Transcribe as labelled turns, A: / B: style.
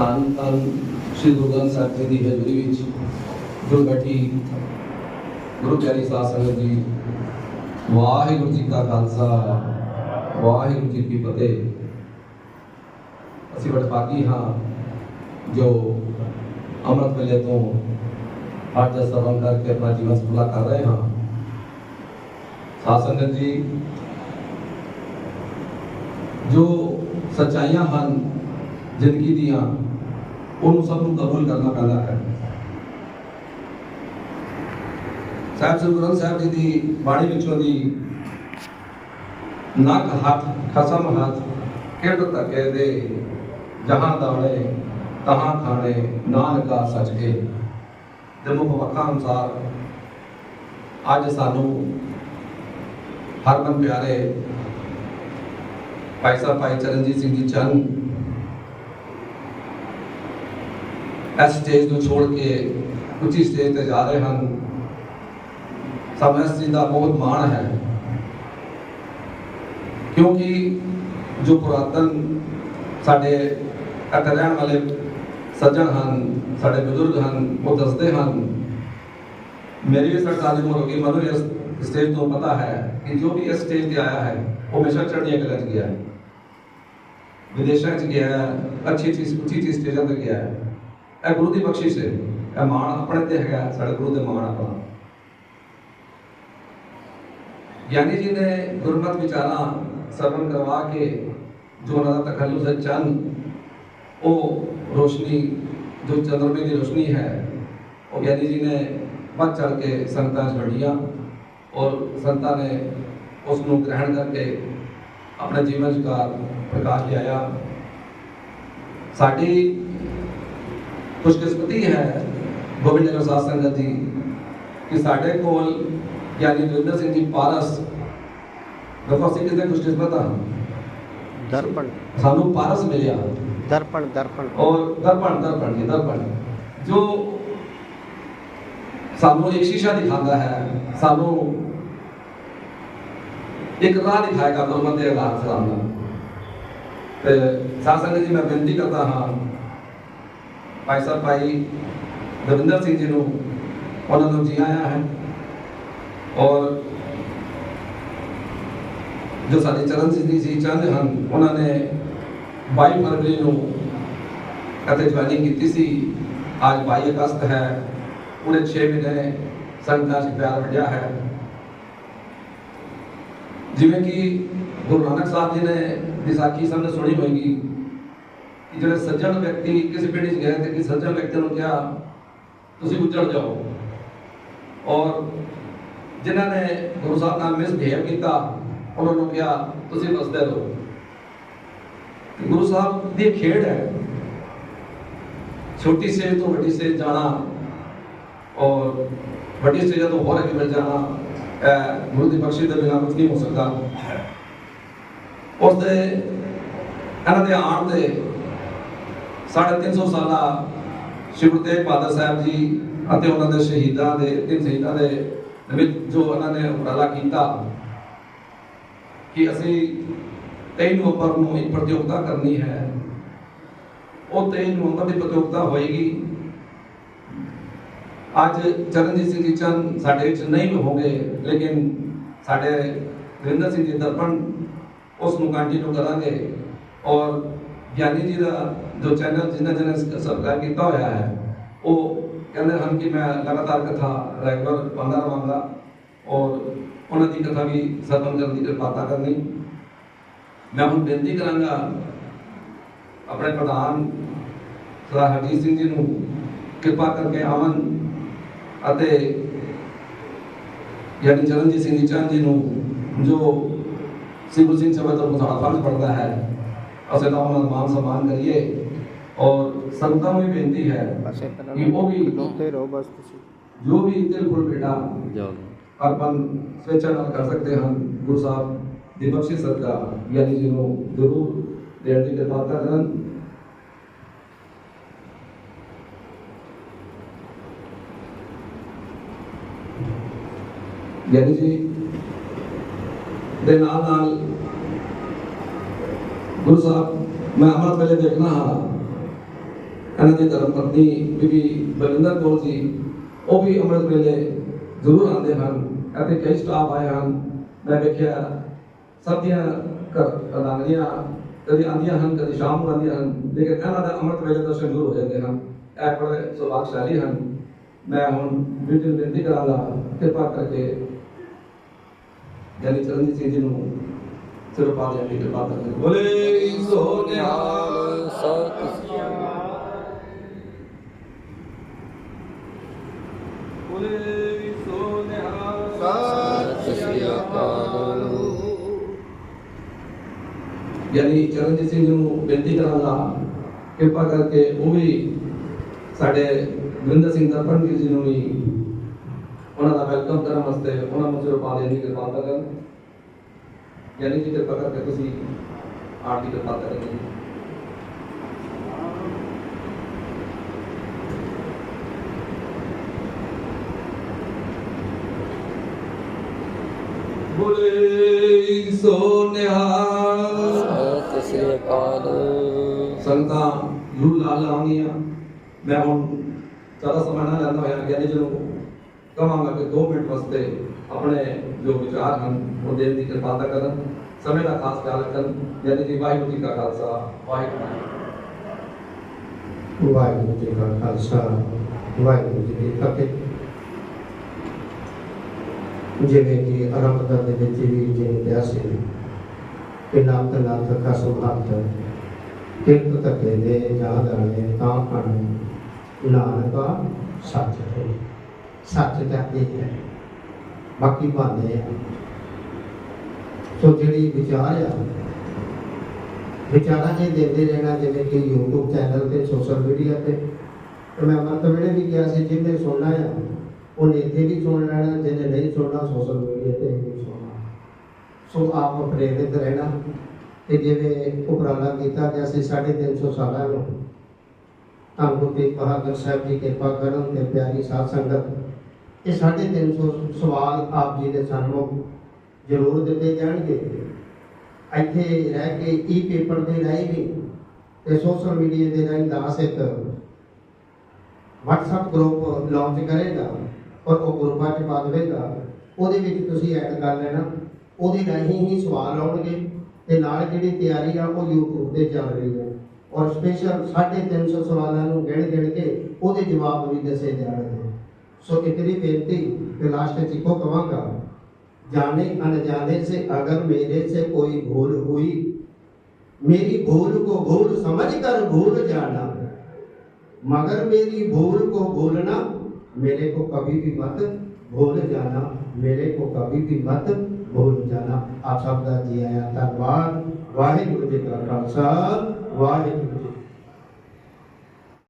A: ਧੰਨ ਧੰਨ ਸ੍ਰੀ ਗੁਰੂ ਗ੍ਰੰਥ ਸਾਹਿਬ ਜੀ ਦੀ ਹਜ਼ੂਰੀ ਵਿੱਚ ਜੋ ਬੈਠੀ ਗੁਰੂ ਪਿਆਰੀ ਸਾਧ ਸੰਗਤ ਜੀ ਵਾਹਿਗੁਰੂ ਜੀ ਕਾ ਖਾਲਸਾ ਵਾਹਿਗੁਰੂ ਜੀ ਕੀ ਫਤਿਹ ਅਸੀਂ ਵਡਭਾਗੀ ਹਾਂ ਜੋ ਅੰਮ੍ਰਿਤ ਵੇਲੇ ਤੋਂ ਅੱਜ ਦਾ ਸਰਵਨ ਕਰਕੇ ਆਪਣਾ ਜੀਵਨ ਸਫਲਾ ਕਰ ਰਹੇ ਹਾਂ ਸਾਧ ਸੰਗਤ ਜੀ ਜੋ ਸਚਾਈਆਂ ਹਨ ਜ਼ਿੰਦਗੀ ਦੀਆਂ ਉਹਨੂੰ ਸਭ ਨੂੰ ਕਬੂਲ ਕਰਨਾ ਪੈਂਦਾ ਹੈ। ਸਾਹਿਬ ਸ੍ਰੀ ਗੁਰੂ ਗ੍ਰੰਥ ਸਾਹਿਬ ਜੀ ਦੀ ਬਾਣੀ ਵਿੱਚੋਂ ਦੀ ਨਕ ਹੱਥ, ਖਸਮ ਹੱਥ, ਕਿਰਤ ਤਕੇ ਦੇ, ਜਹਾਂ ਦਾਣੇ, ਤਹਾਂ ਖਾਣੇ, ਨਾਨਕਾ ਸੱਚ। ਕੇ ਦੇ ਮੁਖ ਵਖਾਂ ਅਨੁਸਾਰ ਅੱਜ ਸਾਨੂੰ ਹਰਮਨ ਪਿਆਰੇ ਭਾਈ ਸਾਹਿਬ ਭਾਈ ਚਰਨਜੀਤ ਸਿੰਘ ਜੀ ਚਰਨ ਇਸ ਸਟੇਜ ਨੂੰ ਛੋੜ ਕੇ ਉੱਚੀ ਸਟੇਜ ਤੇ ਜਾ ਰਹੇ ਹਨ। ਸਾਨੂੰ ਇਸ ਚੀਜ਼ ਦਾ ਬਹੁਤ ਮਾਣ ਹੈ। ਕਿਉਂਕਿ ਜੋ ਪੁਰਾਤਨ ਸਾਡੇ ਇੱਥੇ ਰਹਿਣ ਵਾਲੇ ਸੱਜਣ ਹਨ, ਸਾਡੇ ਬਜ਼ੁਰਗ ਹਨ, ਉਹ ਦੱਸਦੇ ਹਨ, ਮੇਰੀ ਵੀ ਸਰਕਾਰ ਦੀ ਉਮਰ ਹੋ ਗਈ ਮੈਨੂੰ ਇਸ ਸਟੇਜ ਤੋਂ ਪਤਾ ਹੈ ਕਿ ਜੋ ਵੀ ਇਸ ਸਟੇਜ ਤੇ ਆਇਆ ਹੈ, ਉਹ ਹਮੇਸ਼ਾ ਚੜ੍ਹਦੀਆਂ ਕਲਾ 'ਚ ਗਿਆ ਹੈ। ਵਿਦੇਸ਼ਾਂ 'ਚ ਗਿਆ ਹੈ ਅੱਛੀ ਚੀਜ਼, ਉੱਚੀ ਉੱਚੀ ਸਟੇਜਾਂ ਤੇ ਗਿਆ ਹੈ। ਇਹ ਗੁਰੂ ਦੀ ਬਖਸ਼ਿਸ਼ ਹੈ। ਇਹ ਮਾਣ ਆਪਣੇ ਤੇ ਹੈਗਾ, ਸਾਡੇ ਗੁਰੂ ਦੇ ਮਾਣ ਆਪਣਾ ਗਿਆਨੀ ਜੀ ਨੇ ਗੁਰਮਤ ਵਿਚਾਰਾਂ ਸਰਵਨ ਕਰਵਾ ਕੇ, ਜੋ ਉਹਨਾਂ ਦਾ ਤਖੱਲੁਸ ਹੈ ਚੰਨ, ਉਹ ਰੋਸ਼ਨੀ, ਜੋ ਚੰਦਰਮੇ ਦੀ ਰੋਸ਼ਨੀ ਹੈ, ਉਹ ਗਿਆਨੀ ਜੀ ਨੇ ਵੱਧ ਚੜ ਕੇ ਸੰਗਤਾਂ 'ਚ ਵੰਡੀਆਂ ਔਰ ਸੰਤਾਂ ਨੇ ਉਸ ਨੂੰ ਗ੍ਰਹਿਣ ਕਰਕੇ ਆਪਣੇ ਜੀਵਨ 'ਚ ਪ੍ਰਕਾਸ਼ ਲਿਆਇਆ। ਸਾਡੀ ਖੁਸ਼ਕਿਸਮਤੀ ਹੈ ਗੋਬਿੰਦ ਨਗਰ ਸਾਧ ਸੰਗਤ ਜੀ ਕਿ ਸਾਡੇ ਕੋਲ ਯਾਨੀ ਦਵਿੰਦਰ ਸਿੰਘ ਜੀ ਪਾਰਸ ਦੇਖੋ ਅਸੀਂ ਕਿਤੇ ਖੁਸ਼ਕਿਸਮਤ ਹਾਂ
B: ਦਰਪਣ।
A: ਸਾਨੂੰ ਪਾਰਸ ਮਿਲਿਆ।
B: ਦਰਪਣ ਦਰਪਣ।
A: ਔਰ ਦਰਪਣ ਦਰਪਣ ਜੀ ਦਰਪਣ। ਜੋ ਸਾਨੂੰ ਇੱਕ ਸ਼ੀਸ਼ਾ ਦਿਖਾਉਂਦਾ ਹੈ ਸਾਨੂੰ ਇੱਕ ਰਾਹ ਦਿਖਾਏਗਾ ਗੁਰਮਤਿ ਦੇ ਆਧਾਰ ਸਲਾਮ ਦਾ। ਤੇ ਸਾਧ ਸੰਗਤ ਜੀ ਮੈਂ ਬੇਨਤੀ ਕਰਦਾ ਹਾਂ ਭਾਈ ਸਾਹਿਬ, ਭਾਈ ਦਵਿੰਦਰ ਸਿੰਘ ਜੀ ਨੂੰ ਉਹਨਾਂ ਨੂੰ ਜੀ ਆਇਆ ਹੈ ਔਰ ਜੋ ਸਾਡੇ ਚਰਨ ਸਿੰਘ ਜੀ ਚੰਦ ਹਨ, ਉਹਨਾਂ ਨੇ 22 ਫਰਵਰੀ ਨੂੰ ਅਤੇ ਜਵਾਨੀ ਕੀਤੀ ਸੀ। ਅੱਜ 22 ਅਗਸਤ ਹੈ, ਉਹਨੇ 6 ਮਹੀਨੇ ਸੰਗਤਾਂ 'ਚ ਪਿਆਰ ਵੰਡਿਆ ਹੈ। ਜਿਵੇਂ ਕਿ ਗੁਰੂ ਨਾਨਕ ਸਾਹਿਬ ਜੀ ਨੇ ਵਿਸਾਖੀ ਸਭ ਨੇ ਸੁਣੀ ਹੋਏਗੀ ਕਿ ਜਿਹੜੇ ਸੱਜਣ ਵਿਅਕਤੀ ਕਿਸੇ ਪੀੜੀ 'ਚ ਗਏ ਤੇ ਕਿ ਸੱਜਣ ਵਿਅਕਤੀ ਨੂੰ ਕਿਹਾ, ਤੁਸੀਂ ਉੱਜੜ ਜਾਓ। ਔਰ ਜਿਨ੍ਹਾਂ ਨੇ ਗੁਰੂ ਸਾਹਿਬ ਨਾਲ ਮਿਸਬਿਹੇਵ ਕੀਤਾ, ਉਹਨਾਂ ਨੂੰ ਕਿਹਾ, ਤੁਸੀਂ ਵਸਦੇ ਰਹੋ। ਗੁਰੂ ਸਾਹਿਬ ਦੀ ਖੇਡ ਹੈ, ਛੋਟੀ ਸੇਜ ਤੋਂ ਵੱਡੀ ਸੇਜ ਜਾਣਾ ਔਰ ਵੱਡੀ ਸੇਜ ਤੋਂ ਹੋਰ ਅੱਗੇ ਮਿਲ ਜਾਣਾ ਗੁਰੂ ਦੀ ਬਖਸ਼ਿਸ਼ ਦੇ ਬਿਨਾਂ ਕੁਝ ਨਹੀਂ ਹੋ ਸਕਦਾ। ਉਸ ਦੇ, ਇਹਨਾਂ ਦੇ ਆਉਣ ਤੇ 350 ਸਾਲਾ ਸ਼੍ਰੀ ਗੁਰੂ ਤੇਗ ਬਹਾਦਰ ਸਾਹਿਬ ਜੀ ਅਤੇ ਉਹਨਾਂ ਦੇ ਸ਼ਹੀਦਾਂ ਦੇ, ਤਿੰਨ ਸ਼ਹੀਦਾਂ ਦੇ ਨਿਮਿਤ ਜੋ ਉਹਨਾਂ ਨੇ ਉਪਰਾਲਾ ਕੀਤਾ ਕਿ ਅਸੀਂ 23 ਨਵੰਬਰ ਨੂੰ ਇੱਕ ਪ੍ਰਤੀਯੋਗਤਾ ਕਰਨੀ ਹੈ। ਉਹ 23 ਨਵੰਬਰ ਦੀ ਪ੍ਰਤੀਯੋਗਤਾ ਹੋਏਗੀ। ਅੱਜ ਚਰਨਜੀਤ ਸਿੰਘ ਜੀ ਚੰਨ ਸਾਡੇ ਵਿੱਚ ਨਹੀਂ ਹੋਗੇ ਲੇਕਿਨ ਸਾਡੇ ਵਿੰਦਰ ਸਿੰਘ ਜੀ ਦਰਪਣ ਉਸ ਨੂੰ ਕੰਟੀਨਿਊ ਕਰਾਂਗੇ ਔਰ ਗਿਆਨੀ ਜੀ ਦਾ ਜੋ ਚੈਨਲ ਜਿਨ੍ਹਾਂ ਜਿਨ੍ਹਾਂ ਸਬਸਕ੍ਰਾਈਬ ਕੀਤਾ ਹੋਇਆ ਹੈ, ਉਹ ਕਹਿੰਦੇ ਹਨ ਕਿ ਮੈਂ ਲਗਾਤਾਰ ਕਥਾ ਰੈਗੂਲਰ ਪਾਉਂਦਾ ਰਵਾਂਗਾ ਔਰ ਉਹਨਾਂ ਦੀ ਕਥਾ ਵੀ ਸਰਵਨ ਕਰਨ ਦੀ ਕਿਰਪਾਤਾ ਕਰਨੀ। ਮੈਂ ਹੁਣ ਬੇਨਤੀ ਕਰਾਂਗਾ ਆਪਣੇ ਪ੍ਰਧਾਨ ਸਰਦਾਰ ਹਰਜੀਤ ਸਿੰਘ ਜੀ ਨੂੰ ਕਿਰਪਾ ਕਰਕੇ ਆਵਨ ਅਤੇ ਯਾਨੀ ਚਰਨਜੀਤ ਸਿੰਘ ਜੀ ਚੰਦ ਜੀ ਨੂੰ ਜੋ ਸਿਵਲ ਸਿੰਘ ਸਭਾ ਤੋਂ ਸਾਡਾ ਫਰਜ਼ ਪੜਦਾ ਹੈ ਅਸੀਂ ਤਾਂ ਉਹਨਾਂ ਦਾ ਮਾਨ ਸਨਮਾਨ ਕਰੀਏ ਔਰ ਸੰਗਤਾਂ ਨੂੰ ਵੀ ਬੇਨਤੀ ਹੈ
B: ਪਾਸੇ ਕਰੋ
A: ਕਿ ਉਹ ਵੀ
B: ਤੇ ਰਹੋ ਬਸ ਤੁਸੀਂ
A: ਜੋ ਵੀ ਦਿਲ ਫੁੱਲ ਬੇਟਾ
B: ਜਾਓ
A: ਅਰਪਣ ਸਵੇਚਾ ਨਾਲ ਕਰ ਸਕਦੇ ਹਨ ਗੁਰੂ ਸਾਹਿਬ ਦੀ ਬਖਸ਼ਿਸ਼ ਸਦਕਾ ਯਾਨੀ ਜੀ ਨੂੰ ਜ਼ਰੂਰ ਦੇਣ ਦੀ ਕਿਰਪਾਲਤਾ ਕਰਨ ਯਾਨੀ ਜੀ ਦੇ ਨਾਲ ਨਾਲ ਗੁਰੂ ਸਾਹਿਬ, ਮੈਂ ਅਮਰਤ ਵੇਲੇ ਦੇਖਣਾ ਹਾਂ। ਇਹਨਾਂ ਦੀ ਧਰਮ ਪਤਨੀ ਬੀਬੀ ਬਲਿੰਦਰ ਕੌਰ ਜੀ, ਉਹ ਵੀ ਅੰਮ੍ਰਿਤ ਵੇਲੇ ਜ਼ਰੂਰ ਆਉਂਦੇ ਹਨ। ਅਤੇ ਕਈ ਸਟਾਫ ਆਏ ਹਨ। ਮੈਂ ਵੇਖਿਆ, ਸਭ ਦੀਆਂ ਕਦਾਂਗੀਆਂ ਕਦੀ ਆਉਂਦੀਆਂ ਹਨ, ਕਦੀ ਸ਼ਾਮ ਨੂੰ ਆਉਂਦੀਆਂ ਹਨ, ਲੇਕਿਨ ਇਹਨਾਂ ਦਾ ਅੰਮ੍ਰਿਤ ਵੇਲੇ ਦਰਸ਼ਨ ਜ਼ਰੂਰ ਹੋ ਜਾਂਦੇ ਹਨ। ਇਹ ਬੜੇ ਸੁਭਾਗਸ਼ਾਲੀ ਹਨ। ਮੈਂ ਹੁਣ ਵੀਰ ਬੇਨਤੀ ਕਰਾਂਗਾ, ਕਿਰਪਾ ਕਰਕੇ, ਯਾਨੀ ਚਰਨਜੀਤ ਸਿੰਘ ਜੀ ਨੂੰ ਸਿਰ ਪਾ ਲੈਣ ਦੀ ਕਿਰਪਾ ਕਰਕੇ ਬੋਲੇ ਸੋ ਨਿਹਾਲ ਬੋਲੇ ਸੋ ਨਿਹਾਲ
B: ਸਤਿ ਸ੍ਰੀ ਅਕਾਲ।
A: ਯਾਨੀ ਚਰਨਜੀਤ ਸਿੰਘ ਨੂੰ ਬੇਨਤੀ ਕਰਾਂਗਾ ਕਿਰਪਾ ਕਰਕੇ ਉਹ ਵੀ ਸਾਡੇ ਗੁਰਿੰਦਰ ਸਿੰਘ ਦਰਪਣਵੀਰ ਜੀ ਨੂੰ ਵੀ ਉਹਨਾਂ ਦਾ ਵੈਲਕਮ ਕਰਨ ਵਾਸਤੇ ਉਹਨਾਂ ਨੂੰ ਸਿਰ ਪਾ ਲੈਣ ਦੀ ਕਿਰਪਾ ਕਰਨ ਯਾਨੀ ਕਿ ਕਿਰਪਾ ਕਰਕੇ ਤੁਸੀਂ ਆਣ ਦੀ ਕਿਰਪਾ ਕਰਨੀ ਬੋਲੇ ਸੋ ਨਿਹਾਲ।
B: ਸਤਿ ਸ੍ਰੀ ਅਕਾਲ।
A: ਸੰਗਤਾਂ ਯੂ ਲਾਲ ਆਉਂਗੀਆਂ ਮੈਂ ਹੁਣ ਜ਼ਿਆਦਾ ਸਮਾਂ ਨਾ ਲੈਂਦਾ ਹੋਇਆ ਗਿਆਨੀ ਜੀ ਨੂੰ ਕਹਾਂਗਾ ਕਿ 2 ਮਿੰਟ ਵਾਸਤੇ ਆਪਣੇ ਜੋ ਵਿਚਾਰ ਹਨ, ਉਹ ਦੇਣ ਦੀ ਕਿਰਪਾਲਤਾ ਕਰਨ, ਸਮੇਂ ਦਾ ਖਾਸ ਖਿਆਲ ਰੱਖਣ ਗਿਆਨੀ ਜੀ ਵਾਹਿਗੁਰੂ ਜੀ ਕਾ ਖਾਲਸਾ, ਵਾਹਿਗੁਰੂ
C: ਵਾਹਿਗੁਰੂ ਜੀ ਕਾ ਖਾਲਸਾ, ਵਾਹਿਗੁਰੂ ਜੀ ਕੀ ਫਤਿਹ। ਜਿਵੇਂ ਕਿ ਆਰੰਭਤਾ ਦੇ ਵਿੱਚ ਵੀ ਜੀ ਕਿਹਾ ਸੀ ਕਿ ਨਾਮ ਤੇ ਨਾਮ ਕਾ ਸੁਭਾਤ ਕਿਰਤ ਤਕੇ ਦੇ ਜਾਂ ਦਾਣੇ ਤਾਂ ਕਣ ਨਾਨਕਾ ਸੱਚ ਹੈ। ਸੱਚ ਦਾ ਇਹ ਹੈ। ਬਾਕੀ ਬਾਨੇ ਆ ਸੋ ਜਿਹੜੀ ਵਿਚਾਰ ਆ ਵਿਚਾਰਾਂ ਇਹ ਦਿੰਦੇ ਰਹਿਣਾ ਜਿਵੇਂ ਕਿ YouTube ਚੈਨਲ ਤੇ ਸੋਸ਼ਲ ਮੀਡੀਆ ਤੇ ਤੇ ਮੈਂ ਅਮਰਤ ਵੇਲੇ ਵੀ ਕਿਹਾ ਸੀ ਜਿਹਨੇ ਸੁਣਨਾ ਆ ਉਹਨੇ ਇੱਥੇ ਵੀ ਸੁਣ ਲੈਣਾ ਜਿਹਨੇ ਨਹੀਂ ਸੁਣਨਾ ਸੋਸ਼ਲ ਮੀਡੀਆ ਤੇ ਵੀ ਸੁਣਨਾ ਸੋ ਆਪ ਪ੍ਰੇਰਿਤ ਰਹਿਣਾ ਤੇ ਜਿਵੇਂ ਉਪਰਾਲਾ ਕੀਤਾ ਗਿਆ ਸੀ 350 ਸਾਲਾਂ ਨੂੰ ਧੰਨ ਗੁਰੂ ਤੇਗ ਬਹਾਦਰ ਸਾਹਿਬ ਜੀ ਕਿਰਪਾ ਕਰਨ ਤੇ ਪਿਆਰੀ ਸਾਧ ਸੰਗਤ ਇਹ 350 ਸਵਾਲ ਆਪ ਜੀ ਦੇ ਸਾਨੂੰ ਜ਼ਰੂਰ ਦਿੱਤੇ ਜਾਣਗੇ। ਇੱਥੇ ਰਹਿ ਕੇ ਈ ਪੇਪਰ ਦੇ ਰਾਹੀਂ ਵੀ ਤੇ ਸੋਸ਼ਲ ਮੀਡੀਆ ਦੇ ਰਾਹੀਂ ਦਾਸ ਇੱਕ WhatsApp ਗਰੁੱਪ ਲਾਂਚ ਕਰੇਗਾ ਔਰ ਉਹ ਗਰੁੱਪਾਂ 'ਚ ਪਾ ਦੇਵੇਗਾ। ਉਹਦੇ ਵਿੱਚ ਤੁਸੀਂ ਐਡ ਕਰ ਲੈਣਾ। ਉਹਦੇ ਰਾਹੀਂ ਹੀ ਸਵਾਲ ਆਉਣਗੇ ਤੇ ਨਾਲ ਜਿਹੜੀ ਤਿਆਰੀ ਆ ਉਹ YouTube ਤੇ ਚੱਲ ਰਹੀ ਹੈ। ਔਰ ਸਪੈਸ਼ਲ 350 ਸਵਾਲਾਂ ਨੂੰ ਗਿਣ ਗਿਣ ਕੇ ਉਹਦੇ ਜਵਾਬ ਵੀ ਦੱਸੇ ਜਾਣਗੇ। सो इतनी बेनती लास्ट जी को कहूँगा, जाने अनजाने से अगर मेरे से कोई भूल हुई, मेरी भूल को भूल समझ कर भूल जाना, मगर मेरी भूल को भूलना, मेरे को कभी भी मत भूल जाना, मेरे को कभी भी मत भूल जाना। आप सबका जी आया धनबाद वाहिगुरु जी का खालसा, वाहिगुरु